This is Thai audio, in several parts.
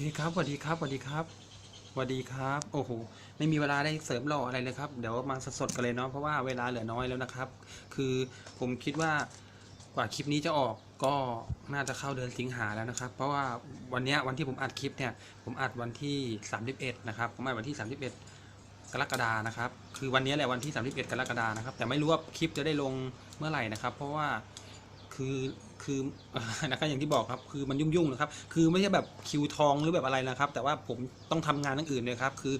เคครับสวัสดีครับสวัสดีครับสวัสดีครับ โอ้โห ไม่มีเวลาได้เสริมหล่ออะไรเลยครับ เดี๋ยวมาสดๆกันเลยเนาะ เพราะว่าเวลาเหลือน้อยแล้วนะครับ คือผมคิดว่ากว่าคลิปนี้จะออกก็น่าจะเข้าเดือนสิงหาแล้วนะครับ เพราะว่าวันนี้วันที่ผมอัดคลิปเนี่ย ผมอัดวันที่ 31 นะครับ ผมอัดวันที่ 31 กรกฎานะครับ คือวันนี้แหละวันที่ 31 กรกฎานะครับ แต่ไม่รู้ว่าคลิปจะได้ลงเมื่อไหร่นะครับ เพราะว่าคือ คือนะครับอย่างที่บอกครับคือมันยุ่งๆนะครับ คือไม่ใช่แบบคิวทองหรือแบบอะไรนะครับ แต่ว่าผมต้องทำงานทั้งอื่นเลยครับ คือ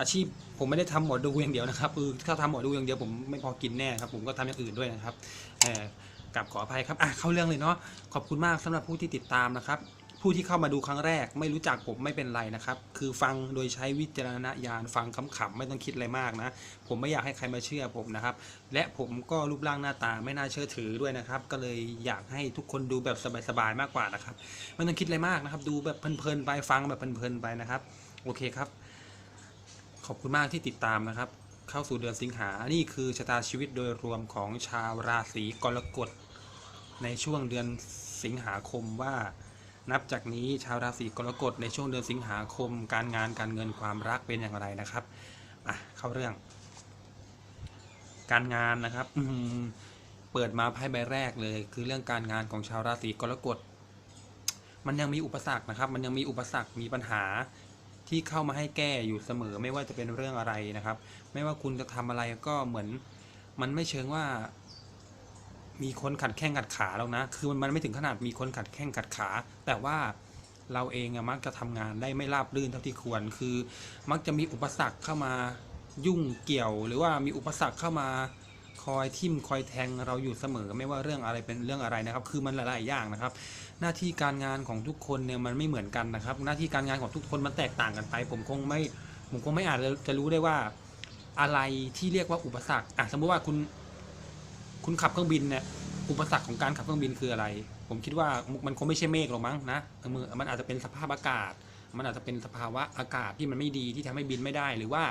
อาชีพผมไม่ได้ทำหมอดูอย่างเดียวนะครับ คือถ้าทำหมอดูอย่างเดียวผมไม่พอกินแน่ครับ ผมก็ทำอย่างอื่นด้วยนะครับเอ่กับขออภัยครับอะเข้าเรื่องเลยเนาะขอบคุณมากสำหรับผู้ที่ติดตามนะครับ ผู้ที่เข้ามาดูครั้งแรก ไม่รู้จักผมไม่เป็นไรนะครับ คือฟังโดยใช้วิจารณญาณฟังขำๆไม่ต้องคิดอะไรมากนะ ผมไม่อยากให้ใครมาเชื่อผมนะครับ และผมก็รูปร่างหน้าตาไม่น่าเชื่อถือด้วยนะครับ ก็เลยอยากให้ทุกคนดูแบบสบายๆมากกว่านะครับไม่ต้องคิดอะไรมากนะครับ ดูแบบเพลินๆไปฟังแบบเพลินๆไปนะครับ โอเคครับ ขอบคุณมากที่ติดตามนะครับ เข้าสู่เดือนสิงหานี่คือชะตาชีวิตโดยรวมของชาวราศีกรกฎในช่วงเดือนสิงหาคมว่า นับจากนี้ชาวราศีกรกฎในช่วงเดือนสิงหาคม การงานการเงินความรักเป็นอย่างไรนะครับอะเข้าเรื่อง การงานนะครับอืเปิดมาไพ่ใบแรกเลย คือเรื่องการงานของชาวราศีกรกฎมันยังมีอุปสรรคนะครับ มันยังมีอุปสรรคมีปัญหาที่เข้ามาให้แก้อยู่เสมอ ไม่ว่าจะเป็นเรื่องอะไรนะครับ ไม่ว่าคุณจะทำอะไรก็เหมือน มันไม่เชิงว่า มีคนขัดแข้งขัดขาแล้วนะ คือมันมันไม่ถึงขนาดมีคนขัดแข้งขัดขา แต่ว่าเราเองมักจะทำงานได้ไม่ราบรื่นเท่าที่ควร คือ มักจะมีอุปสรรคเข้ามายุ่งเกี่ยว หรือว่ามีอุปสรรคเข้ามาคอยทิมคอยแทงเราอยู่เสมอ ไม่ว่าเรื่องอะไรเป็นเรื่องอะไรนะครับ คือมันหลายๆอย่างนะครับ หน้าที่การงานของทุกคนเนี่ยมันไม่เหมือนกันนะครับ หน้าที่การงานของทุกคนมันแตกต่างกันไป ผมคงไม่ผมคงไม่อาจจะจะรู้ได้ว่าอะไรที่เรียกว่าอุปสรรคอะสมมติว่าคุณ คุณขับเครื่องบินเนี่ยอุปสรรคของการขับเครื่องบินคืออะไร ผมคิดว่ามันคงไม่ใช่เมฆหรอกมั้งนะมือมันอาจจะเป็นสภาพอากาศ มันอาจจะเป็นสภาวะอากาศที่มันไม่ดีที่ทำให้บินไม่ได้ หรือว่า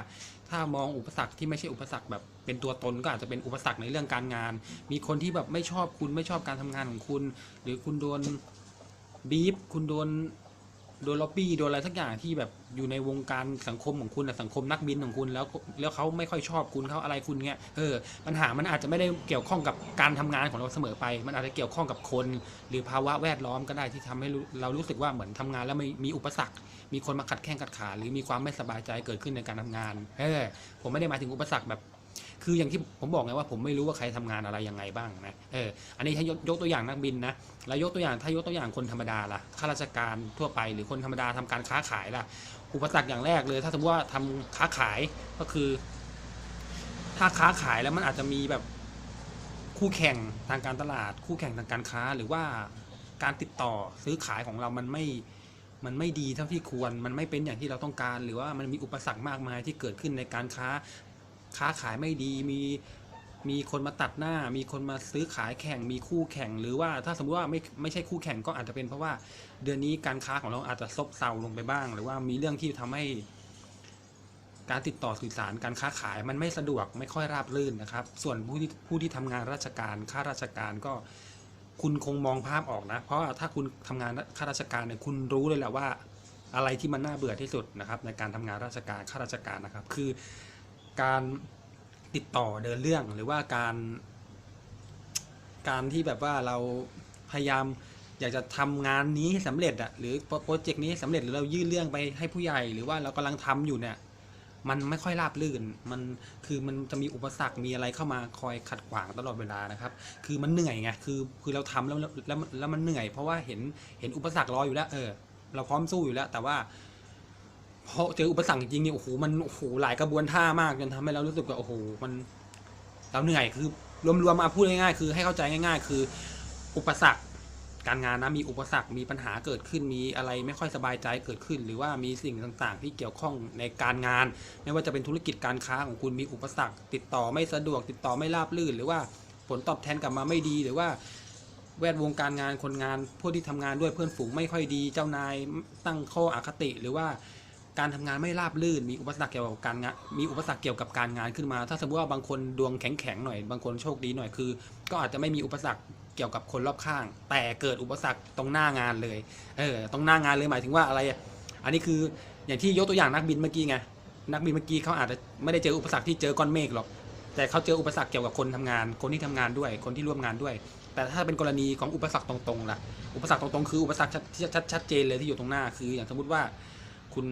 ถ้ามองอุปสรรคที่ไม่ใช่อุปสรรคแบบเป็นตัวตนก็อาจจะเป็นอุปสรรคในเรื่องการงาน มีคนที่แบบไม่ชอบคุณไม่ชอบการทำงานของคุณ หรือคุณโดนบีฟคุณโดน โดนล็อบบี้โดนอะไรสักอย่างที่แบบอยู่ในวงการสังคมของคุณสังคมนักบินของคุณแล้วแล้วเขาไม่ค่อยชอบคุณเขาอะไรคุณเงี้ยเออปัญหามันอาจจะไม่ได้เกี่ยวข้องกับการทำงานของเราเสมอไป มันอาจจะเกี่ยวข้องกับคน หรือภาวะแวดล้อมก็ได้ที่ทำให้เรารู้สึกว่าเหมือนทำงานแล้วม,มีอุปสรรค มีคนมาขัดแข้งขัดขา หรือมีความไม่สบายใจเกิดขึ้นในการทำงานเออผมไม่ได้หมายถึงอุปสรรคแบบ คืออย่างที่ผมบอกไงว่าผมไม่รู้ว่าใครทำงานอะไรยังไงบ้างนะเอออันนี้ถ้ายกยกตัวอย่างนักบินนะแล้วยกตัวอย่างถ้ายกตัวอย่างคนธรรมดาล่ะข้าราชการทั่วไปหรือคนธรรมดาทำการค้าขายล่ะ อุปสรรคอย่างแรกเลย ถ้าสมมติว่าทำค้าขายก็คือ ถ้าค้าขายแล้วมันอาจจะมีแบบคู่แข่งทางการตลาด คู่แข่งทางการค้าหรือว่าการติดต่อซื้อขายของเรามันไม่มันไม่ดีเท่าที่ควร มันไม่เป็นอย่างที่เราต้องการ หรือว่ามันมีอุปสรรคมากมายที่เกิดขึ้นในการค้า ค้าขายไม่ดีมีมีคนมาตัดหน้า มีคนมาซื้อขายแข่ง มีคู่แข่ง หรือว่าถ้าสมมติว่าไม่ไม่ใช่คู่แข่งก็อาจจะเป็นเพราะว่าเดือนนี้การค้าของเราอาจจะซบเซาลงไปบ้าง หรือว่ามีเรื่องที่ทำให้ การติดต่อสื่อสารการค้าขายมันไม่สะดวกไม่ค่อยราบรื่นนะครับ ส่วนผู้ที่ผู้ที่ทำงานราชการข้าราชการก็ คุณคงมองภาพออกนะ เพราะว่าถ้าคุณทำงานข้าราชการเนี่ยคุณรู้เลยแหละว่า อะไรที่มันน่าเบื่อที่สุดนะครับ ในการทำงานราชการข้าราชการนะครับ คือ การติดต่อเดินเรื่องหรือว่าการการที่แบบว่าเราพยายามอยากจะทำงานนี้ให้สำเร็จอะหรือโปรเจกต์นี้ให้สำเร็จหรือเรายื่นเรื่องไปให้ผู้ใหญ่ หรือว่าเรากำลังทำอยู่เนี่ย มันไม่ค่อยราบรื่น มันคือมันจะมีอุปสรรคมีอะไรเข้ามาคอยขัดขวางตลอดเวลานะครับ คือมันเหนื่อยไงคือคือเราทำแล้วแล้วแล้วมันเหนื่อย เพราะว่าเห็นเห็นอุปสรรครออยู่แล้ว เออ เราพร้อมสู้อยู่แล้ว แต่ว่า เพอเจออุปสรรคจริงๆเนี่ยโอ้โหมันโอ้โหหลายกระบวนท่ามากจนทำให้เรารู้สึกว่าโอ้โหมันเราเหนื่อยคือรวมๆมาพูดง่ายๆคือให้เข้าใจง่าย ๆ คือ อุปสรรคการงานนะมีอุปสรรคมีปัญหาเกิดขึ้นมีอะไรไม่ค่อยสบายใจเกิดขึ้น หรือว่ามีสิ่งต่างๆ ที่เกี่ยวข้องในการงาน ไม่ว่าจะเป็นธุรกิจการค้าของคุณมีอุปสรรค ติดต่อไม่สะดวก ติดต่อไม่ราบรื่น หรือว่าผลตอบแทนกลับมาไม่ดี หรือว่า แวดวงการงานคนงานพวกที่ทำงานด้วยเพื่อนฝูงไม่ค่อยดี เจ้านายตั้งข้ออคติหรือว่า การทำงานไม่ราบรื่น มีอุปสรรคเกี่ยวกับการงานมีอุปสรรคเกี่ยวกับการงานขึ้นมา ถ้าสมมติว่าบางคนดวงแข็งๆหน่อย บางคนโชคดีหน่อยคือ ก็อาจจะไม่มีอุปสรรคเกี่ยวกับคนรอบข้าง แต่เกิดอุปสรรคตรงหน้างานเลยเออตรงหน้างานเลยหมายถึงว่าอะไรอะอันนี้คืออย่างที่ยกตัวอย่างนักบินเมื่อกี้ไงนักบินเมื่อกี้เขาอาจจะไม่ได้เจออุปสรรคที่เจอก้อนเมฆหรอก แต่เขาเจออุปสรรคเกี่ยวกับคนทำงาน คนที่ทำงานด้วย คนที่ร่วมงานด้วย แต่ถ้าเป็นกรณีของอุปสรรคตรงๆล่ะอุปสรรคตรงๆคืออุปสรรคชัดชัดชัดชัดเจนเลยที่อยู่ตรงหน้าคือ อย่างสมมติว่า คุณ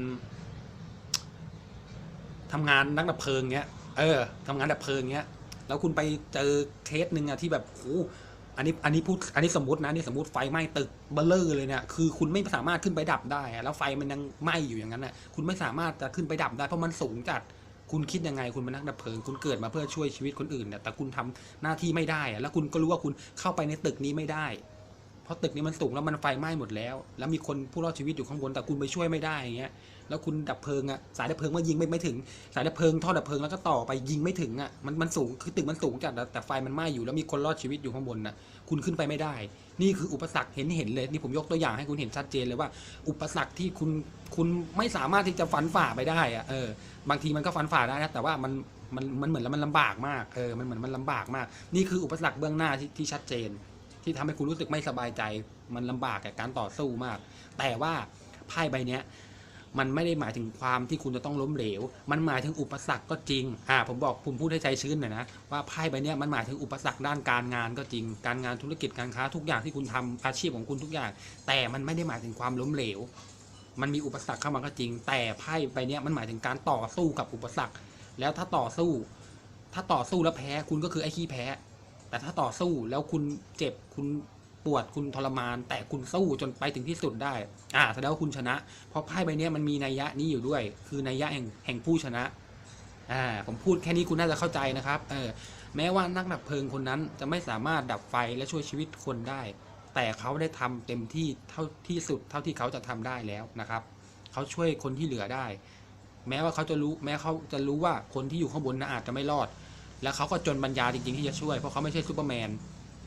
ทำงานนักดับเพลิงเงี้ย เออทำงานดับเพลิงเงี้ย แล้วคุณไปเจอเคสหนึ่งอะที่แบบโอ้อันนี้อันนี้พูดอันนี้สมมตินะนนี่สมมติไฟไหม้ตึกเบลเลอร์เลยเนี่ยคือคุณไม่สามารถขึ้นไปดับได้ แล้วไฟมันยังไหม้อยู่อย่างนั้นน่ะคุณไม่สามารถจะขึ้นไปดับได้เพราะมันสูงจัดคุณคิดยังไงคุณเป็นนักดับเพลิง คุณเกิดมาเพื่อช่วยชีวิตคนอื่นเนี่ยแต่คุณทำหน้าที่ไม่ได้ แล้วคุณก็รู้ว่าคุณเข้าไปในตึกนี้ไม่ได้ ราะตึกนี้มันสูงแล้วมันไฟไหม้หมดแล้ว แล้วมีคนผู้รอดชีวิตอยู่ข้างบนแต่คุณไปช่วยไม่ได้อย่างเงี้ยแล้วคุณดับเพลิงอะสายดับเพลิงมันยิงไม่ไม่ถึง สายดับเพลิงท่อดับเพลิงแล้วก็ต่อไปยิงไม่ถึงอะมันมันสูงคือตึกมันสูงจัดแต่แต่ไฟมันไหม้อยู่แล้วมีคนรอดชีวิตอยู่ข้างบนนะคุณขึ้นไปไม่ได้ นี่คืออุปสรรคเห็นเห็นเลยนี่ผมยกตัวอย่างให้คุณเห็นชัดเจนเลยว่า อุปสรรคที่คุณคุณไม่สามารถที่จะฟันฝ่าไปได้อะเออบางทีมันก็ฟันฝ่าได้นะแต่ว่ามันมันมันเหมือนแล้วมันลำบากมากเออมันเหมือนมันลำบากมาก นี่คืออุปสรรคเบื้องหน้าที่ที่ชัดเจน ที่ทำให้คุณรู้สึกไม่สบายใจ มันลำบากกับการต่อสู้มาก แต่ว่าไพ่ใบเนี้ยมันไม่ได้หมายถึงความที่คุณจะต้องล้มเหลว มันหมายถึงอุปสรรคก็จริง อ่า ผมบอกผมพูดให้ใจชื้นหน่อยนะ ว่าไพ่ใบนี้มันหมายถึงอุปสรรคด้านการงานก็จริง การงานธุรกิจการค้าทุกอย่างที่คุณทำอาชีพของคุณทุกอย่าง แต่มันไม่ได้หมายถึงความล้มเหลว มันมีอุปสรรคเข้ามาก็จริง แต่ไพ่ใบนี้มันหมายถึงการต่อสู้กับอุปสรรค แล้วถ้าต่อสู้ ถ้าต่อสู้แล้วแพ้ คุณก็คือไอ้ขี้แพ้ แต่ถ้าต่อสู้แล้วคุณเจ็บคุณปวดคุณทรมาน แต่คุณสู้จนไปถึงที่สุดได้ อ่าแสดงว่าคุณชนะ เพราะไพ่ใบนี้มันมีนัยยะนี้อยู่ด้วย คือนัยยะแห่งแห่งผู้ชนะ อ่า ผมพูดแค่นี้คุณน่าจะเข้าใจนะครับ เออ แม้ว่านักดับเพลิงคนนั้นจะไม่สามารถดับไฟและช่วยชีวิตคนได้ แต่เขาได้ทำเต็มที่เท่าที่สุด เท่าที่เขาจะทำได้แล้วนะครับ เขาช่วยคนที่เหลือได้ แม้ว่าเขาจะรู้ แม้เขาจะรู้ว่าคนที่อยู่ข้างบนนะอาจจะไม่รอด แล้วเขาก็จนปัญญาจริงๆที่จะช่วย เพราะเขาไม่ใช่ซูเปอร์แมน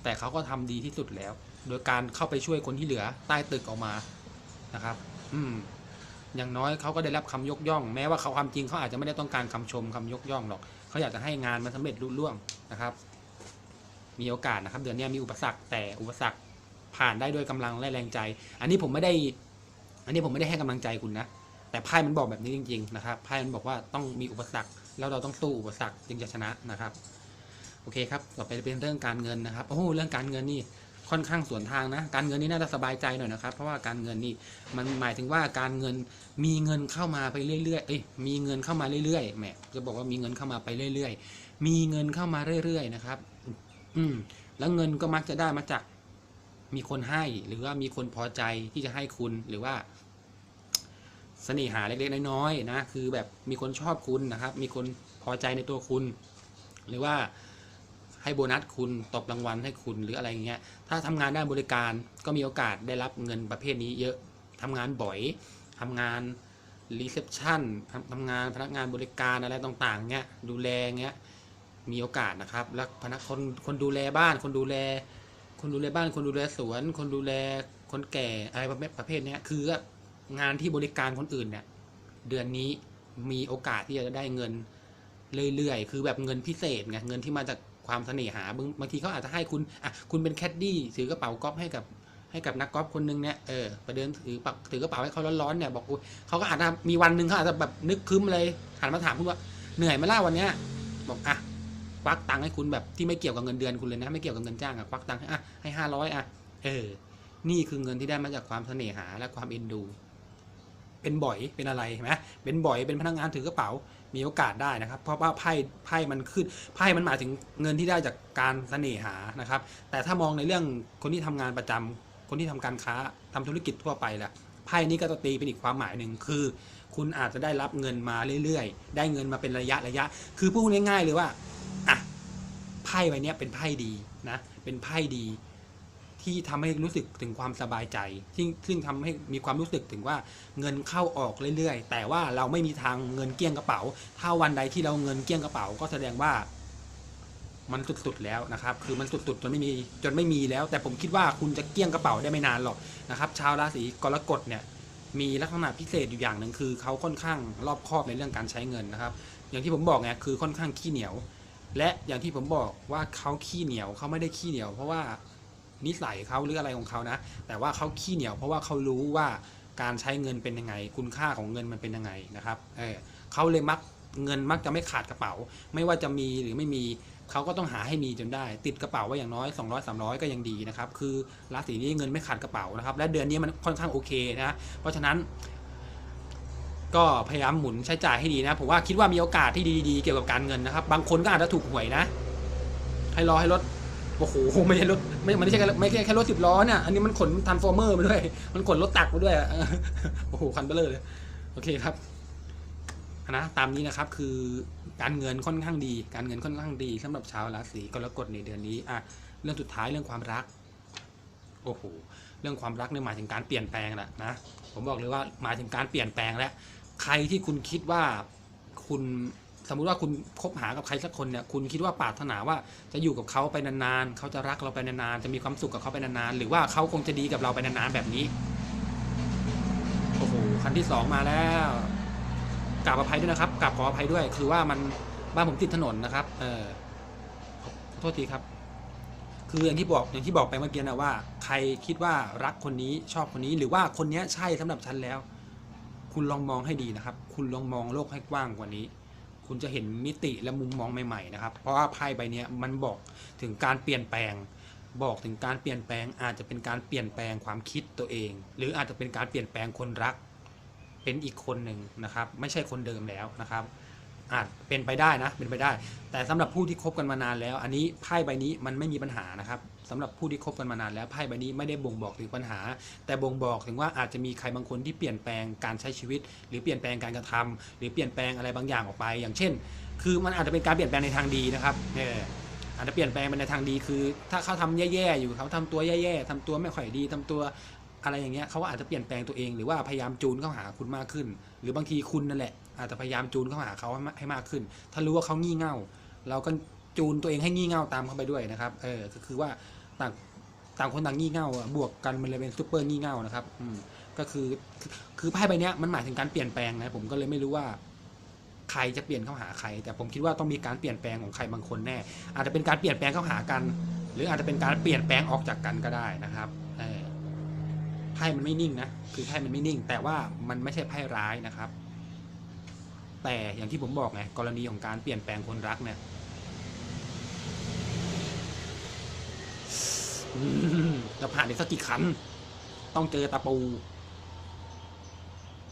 แต่เขาก็ทำดีที่สุดแล้ว โดยการเข้าไปช่วยคนที่เหลือใต้ตึกออกมานะครับ อืม อย่างน้อยเขาก็ได้รับคำยกย่อง แม้ว่าเขาความจริงเขาอาจจะไม่ได้ต้องการคำชมคำยกย่องหรอกเขาอยากจะให้งานมันสำเร็จรุ่ร่วงนะครับ มีโอกาสนะครับ เดือนนี้มีอุปสรรคแต่อุปสรรคผ่านได้ด้วยกำลังและแรงใจ อันนี้ผมไม่ได้ อันนี้ผมไม่ได้ให้กำลังใจคุณนะแต่ไพ่มันบอกแบบนี้จริง ๆ นะครับไพ่มันบอกว่าต้องมีอุปสรรค แล้วเราต้องสู้อุปสรรคจึงจะชนะนะครับโอเคครับต่อไปเป็นเรื่องการเงินนะครับโอ้เรื่องการเงินนี่ค่อนข้างสวนทางนะการเงินนี่น่าจะสบายใจหน่อยนะครับ เพราะว่าการเงินนี่มันหมายถึงว่าการเงินมีเงินเข้ามาไปเรื่อยๆเอ้ยมีเงินเข้ามาเรื่อยๆแหมจะบอกว่ามีเงินเข้ามาไปเรื่อย ๆ มีเงินเข้ามาเรื่อยๆนะครับ อืมแล้วเงินก็มักจะได้มาจากมีคนให้หรือว่ามีคนพอใจที่จะให้คุณหรือว่า เสน่หาเล็กๆน้อยๆนะคือแบบมีคนชอบคุณนะครับ มีคนพอใจในตัวคุณ หรือว่าให้โบนัสคุณตบรางวัลให้คุณหรืออะไรอย่างเงี้ยถ้าทำงานด้านบริการก็มีโอกาสได้รับเงินประเภทนี้เยอะทำงานบ่อยทำงานรีเซพชันทำงานพนักงานบริการอะไรต่างๆเงี้ยดูแลเงี้ยมีโอกาสนะครับ แล้วพนักคนคนดูแลบ้าน คนดูแล คนดูแลบ้าน คนดูแลสวน คนดูแลคนแก่อะไรประเภทประเภทนี้คือ งานที่บริการคนอื่นเนี่ย เดือนนี้มีโอกาสที่จะได้เงินเรื่อยๆ คือแบบเงินพิเศษไงเงินที่มาจากความเสน่หาบางบางทีเขาอาจจะให้คุณอะคุณเป็นแคดดี้ถือกระเป๋ากอล์ฟให้กับให้กับนักกอล์ฟคนนึงเนี่ยเออไปเดินถือปะถือกระเป๋าให้เขาร้อนๆเนี่ยบอกโอ้ยเขาก็อาจจะมีวันหนึ่งเขาอาจจะแบบนึกคึ้มเลยหันมาถามคุณว่าเหนื่อยไหมล่ะวันเนี้ยบอกอะควักตังค์ให้คุณแบบที่ไม่เกี่ยวกับเงินเดือนคุณเลยนะไม่เกี่ยวกับเงินจ้างอะควักตังค์ให้อะให้ห้าร้อยอะเออ นี่คือเงินที่ได้มาจากความเสน่หาและความเอ็นดู เป็นบ่อยเป็นอะไรเห็นไหมเป็นบ่อยเป็นพนักงานถือกระเป๋ามีโอกาสได้นะครับ เพราะว่าไพ่ไพ่มันขึ้นไพ่มันหมายถึงเงินที่ได้จากการเสน่หานะครับ แต่ถ้ามองในเรื่องคนที่ทำงานประจำคนที่ทำการค้าทำธุรกิจทั่วไปแหละไพ่นี้ก็จะตีเป็นอีกความหมายหนึ่งคือ คุณอาจจะได้รับเงินมาเรื่อยๆ ได้เงินมาเป็นระยะระยะ คือพูดง่ายๆเลยว่าอะไพ่ใบนี้เป็นไพ่ดีนะเป็นไพ่ดี ที่ทำให้รู้สึกถึงความสบายใจซึ่งซึ่งทำให้มีความรู้สึกถึงว่าเงินเข้าออกเรื่อยๆ แต่ว่าเราไม่มีทางเงินเกลี้ยงกระเป๋า ถ้าวันใดที่เราเงินเกลี้ยงกระเป๋า ก็แสดงว่ามันสุดๆแล้วนะครับ คือมันสุดๆจนไม่มีจนไม่มีแล้ว แต่ผมคิดว่าคุณจะเกลี้ยงกระเป๋าได้ไม่นานหรอกนะครับ ชาวราศีกรกฎเนี่ยมีลักษณะพิเศษอยู่อย่างหนึ่งคือเขาค่อนข้างรอบคอบในเรื่องการใช้เงินนะครับ อย่างที่ผมบอกไงคือค่อนข้างขี้เหนียว และอย่างที่ผมบอกว่าเขาขี้เหนียวเขาไม่ได้ขี้เหนียว เพราะว่า นิสัยเขาหรืออะไรของเขานะ แต่ว่าเขาขี้เหนียวเพราะว่าเขารู้ว่าการใช้เงินเป็นยังไง คุณค่าของเงินมันเป็นยังไงนะครับเออเขาเลยมักเงินมักจะไม่ขาดกระเป๋า ไม่ว่าจะมีหรือไม่มีเขาก็ต้องหาให้มีจนได้ ติดกระเป๋าไว้อย่างน้อย 200 300 ก็ยังดีนะครับ คือราศีนี้เงินไม่ขาดกระเป๋านะครับ และเดือนนี้มันค่อนข้างโอเคนะเพราะฉะนั้น ก็พยายามหมุนใช้จ่ายให้ดีนะผมว่าคิดว่ามีโอกาสที่ดีๆเกี่ยวกับการเงินนะครับ บางคนก็อาจจะถูกหวยนะ ให้รอให้รถ โอ้โหไม่ใช่รถไม่มันไม่ใช่แค่ไม่ใช่แค่รถสิบล้อเนี่ยอันนี้มันขนทันฟอร์เมอร์มาด้วย มันขนรถตักมาด้วยโอ้โหคันเบลอเลย โอเคครับนะตามนี้นะครับคือการเงินค่อนข้างดี การเงินค่อนข้างดีสำหรับชาวราศีกรกฎในเดือนนี้อะเรื่องสุดท้ายเรื่องความรักโอ้โหเรื่องความรักเนี่ยหมายถึงการเปลี่ยนแปลงแหละนะผมบอกเลยว่าหมายถึงการเปลี่ยนแปลงแล้วใครที่คุณคิดว่าคุณ มมุติว่าคุณคบหากับใครสักคนเนี่ยคุณคิดว่าปรารถนาว่าจะอยู่กับเขาไปนานๆเขาจะรักเราไปนานๆจะมีความสุขกับเขาไปนานๆหรือว่าเขาคงจะดีกับเราไปนานๆแบบนี้โอ้โหคันที่สองมาแล้วกราบอภัยด้วยนะครับกราบขออภัยด้วย คือว่ามันบ้านผมติดถนนนะครับ เออขอโทษทีครับคืออย่างที่บอกอย่างที่บอกไปเมื่อกี้นะว่า ใครคิดว่ารักคนนี้ชอบคนนี้หรือว่าคนนี้ใช่สำหรับฉันแล้ว คุณลองมองให้ดีนะครับ คุณลองมองโลกให้กว้างกว่านี้ คุณจะเห็นมิติและมุมมองใหม่ๆนะครับ เพราะว่าไพ่ใบนี้มันบอกถึงการเปลี่ยนแปลง บอกถึงการเปลี่ยนแปลง อาจจะเป็นการเปลี่ยนแปลงความคิดตัวเอง หรืออาจจะเป็นการเปลี่ยนแปลงคนรัก เป็นอีกคนหนึ่งนะครับ ไม่ใช่คนเดิมแล้วนะครับ อาจเป็นไปได้นะเป็นไปได้ แต่สำหรับผู้ที่คบกันมานานแล้ว อันนี้ไพ่ใบนี้มันไม่มีปัญหานะครับ สำหรับผู้ที่คบกันมานานแล้วไพ่ใบนี้ไม่ได้บ่งบอกถึงปัญหา แต่บ่งบอกถึงว่าอาจจะมีใครบางคนที่เปลี่ยนแปลงการใช้ชีวิต หรือเปลี่ยนแปลงการกระทำหรือเปลี่ยนแปลงอะไรบางอย่างออกไป อย่างเช่น คือมันอาจจะเป็นการเปลี่ยนแปลงในทางดีนะครับเอออาจจะเปลี่ยนแปลงไปในทางดีคือ ถ้าเขาทำแย่ๆอยู่เขาทำตัวแย่ๆทำตัวไม่ค่อยดีทำตัวอะไรอย่างเงี้ยเขาก็อาจจะเปลี่ยนแปลงตัวเองหรือว่าพยายามจูนเข้าหาคุณมากขึ้น หรือบางทีคุณนั่นแหละอาจจะพยายามจูนเข้าหาเขาให้มากให้มากขึ้น ถ้ารู้ว่าเขางี่เง่า เราก็จูนตัวเองให้งี่เง่าตามเข้าไปด้วยนะครับ เออก็คือว่า ต่างต่างคนต่างงี่เง่าอะบวกกันมันเลยเป็นซูเปอร์งี่เง่านะครับ อืมก็คือคือไพ่ใบเนี้ยมันหมายถึงการเปลี่ยนแปลงนะผมก็เลยไม่รู้ว่า ใครจะเปลี่ยนเข้าหาใคร แต่ผมคิดว่าต้องมีการเปลี่ยนแปลงของใครบางคนแน่ อาจจะเป็นการเปลี่ยนแปลงเข้าหากัน หรืออาจจะเป็นการเปลี่ยนแปลงออกจากกันก็ได้นะครับไพ่มันไม่นิ่งนะคือไพ่มันไม่นิ่ง แต่ว่ามันไม่ใช่ไพ่ร้ายนะครับ แต่อย่างที่ผมบอกไงกรณีของการเปลี่ยนแปลงคนรักเนี่ยอืม จะผ่านอีกสักกี่คัน ต้องเจอตะปู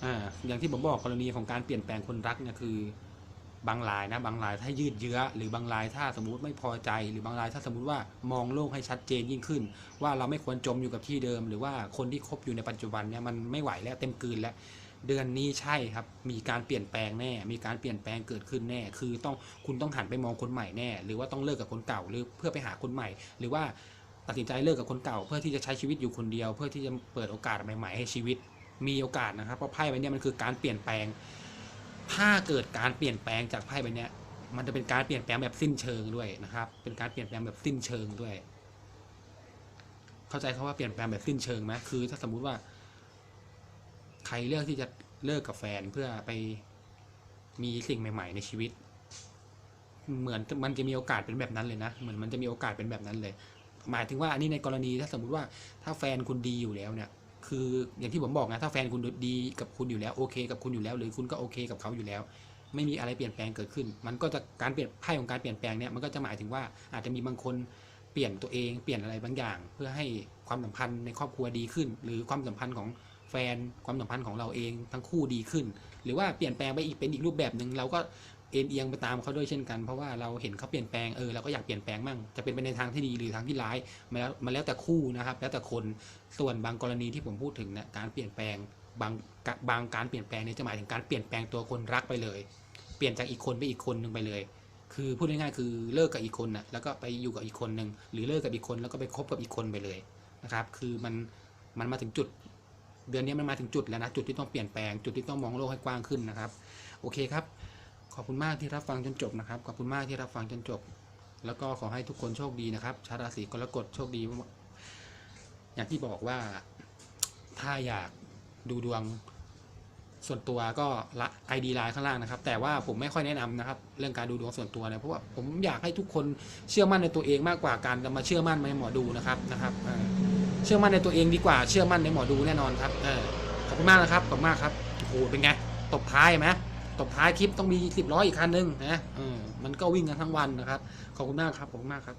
อ่า อย่างที่ผมบอกกรณีของการเปลี่ยนแปลงคนรักเนี่ยคือบางรายนะ บางรายถ้ายืดเยื้อ หรือบางรายถ้าสมมุติไม่พอใจ หรือบางรายถ้าสมมุติว่ามองโลกให้ชัดเจนยิ่งขึ้น ว่าเราไม่ควรจมอยู่กับที่เดิม หรือว่าคนที่คบอยู่ในปัจจุบันเนี่ยมันไม่ไหวแล้วเต็มกืนแล้วเดือนนี้ใช่ครับ มีการเปลี่ยนแปลงแน่ มีการเปลี่ยนแปลงเกิดขึ้นแน่ คือต้องคุณต้องหันไปมองคนใหม่แน่ หรือว่าต้องเลิกกับคนเก่า หรือเพื่อไปหาคนใหม่ หรือว่า ตัดสินใจเลิกกับคนเก่า เพื่อที่จะใช้ชีวิตอยู่คนเดียว เพื่อที่จะเปิดโอกาสใหม่ๆให้ชีวิต มีโอกาสนะครับเพราะไพ่ใบนี้มันคือการเปลี่ยนแปลง ถ้าเกิดการเปลี่ยนแปลงจากไพ่ใบนี้มันจะเป็นการเปลี่ยนแปลงแบบสิ้นเชิงด้วยนะครับ เป็นการเปลี่ยนแปลงแบบสิ้นเชิงด้วย เข้าใจเขาว่าเปลี่ยนแปลงแบบสิ้นเชิงไหมคือ ถ้าสมมุติว่า ใครเลือกที่จะเลิกกับแฟนเพื่อไปมีสิ่งใหม่ ๆ ในชีวิต เหมือนมันจะมีโอกาสเป็นแบบนั้นเลยนะ เหมือนมันจะมีโอกาสเป็นแบบนั้นเลย หมายถึงว่าอันนี้ในกรณีถ้าสมมุติว่าถ้าแฟนคุณดีอยู่แล้วเนี่ย คืออย่างที่ผมบอกนะถ้าแฟนคุณดีกับคุณอยู่แล้วโอเค กับคุณอยู่แล้ว หรือคุณก็โอเคกับเขาอยู่แล้ว ไม่มีอะไรเปลี่ยนแปลงเกิดขึ้น มันก็จะการเปลี่ยนไพ่ของการเปลี่ยนแปลงเนี่ยมันก็จะหมายถึงว่าอาจจะมีบางคนเปลี่ยนตัวเองเปลี่ยนอะไรบางอย่าง เพื่อให้ความสัมพันธ์ในครอบครัวดีขึ้น หรือความสัมพันธ์ของแฟนความสัมพันธ์ของเราเองทั้งคู่ดีขึ้น หรือว่าเปลี่ยนแปลงไปอีกเป็นอีกรูปแบบหนึ่งเราก็ เอ็นเอียงไปตามเขาด้วยเช่นกันเพราะว่าเราเห็นเขาเปลี่ยนแปลงเออเราก็อยากเปลี่ยนแปลงมั่งจะเป็นไปในทางที่ดีหรือทางที่ร้ายมาแล้วมาแล้วแต่คู่นะครับ แล้วแต่คนส่วนบางกรณีที่ผมพูดถึงเนี่ยการเปลี่ยนแปลงบางบางการเปลี่ยนแปลงเนี่ยจะหมายถึงการเปลี่ยนแปลงตัวคนรักไปเลย เปลี่ยนจากอีกคนไปอีกคนหนึ่งไปเลย คือพูดง่ายๆคือเลิกกับอีกคนน่ะแล้วก็ไปอยู่กับอีกคนหนึ่งหรือเลิกกับอีกคนแล้วก็ไปคบกับอีกคนไปเลยนะครับ คือมันมันมาถึงจุด เดือนนี้มันมาถึงจุดแล้วนะจุดที่ต้องเปลี่ยนแปลงจุดที่ต้องมองโลกให้กว้างขึ้นนะครับ โอเคครับ อบคุณมากที่รับฟังจนจบนะครับ ขอบคุณมากที่รับฟังจนจบ แล้วก็ขอให้ทุกคนโชคดีนะครับ ชาวราศีกรกฎโชคดี อย่างที่บอกว่าถ้าอยากดูดวงส่วนตัวก็ละ ID ไลน์ข้างล่างนะครับ แต่ว่าผมไม่ค่อยแนะนำนะครับ เรื่องการดูดวงส่วนตัวเนี่ยเพราะว่าผมอยากให้ทุกคนเชื่อมั่นในตัวเองมากกว่าการจะมาเชื่อมั่นในหมอดูนะครับนะครับเชื่อมั่นในตัวเองดีกว่าเชื่อมั่นในหมอดูแน่นอนครับเออขอบคุณมากนะครับขอบคุณมากครับโอ้โหเป็นไงตบท้ายไหม ตบท้ายคลิปต้องมีสิบร้ออีกคันนึงนะเออมันก็วิ่งกันทั้งวันนะครับ ขอบคุณมากครับ ขอบคุณมากครับ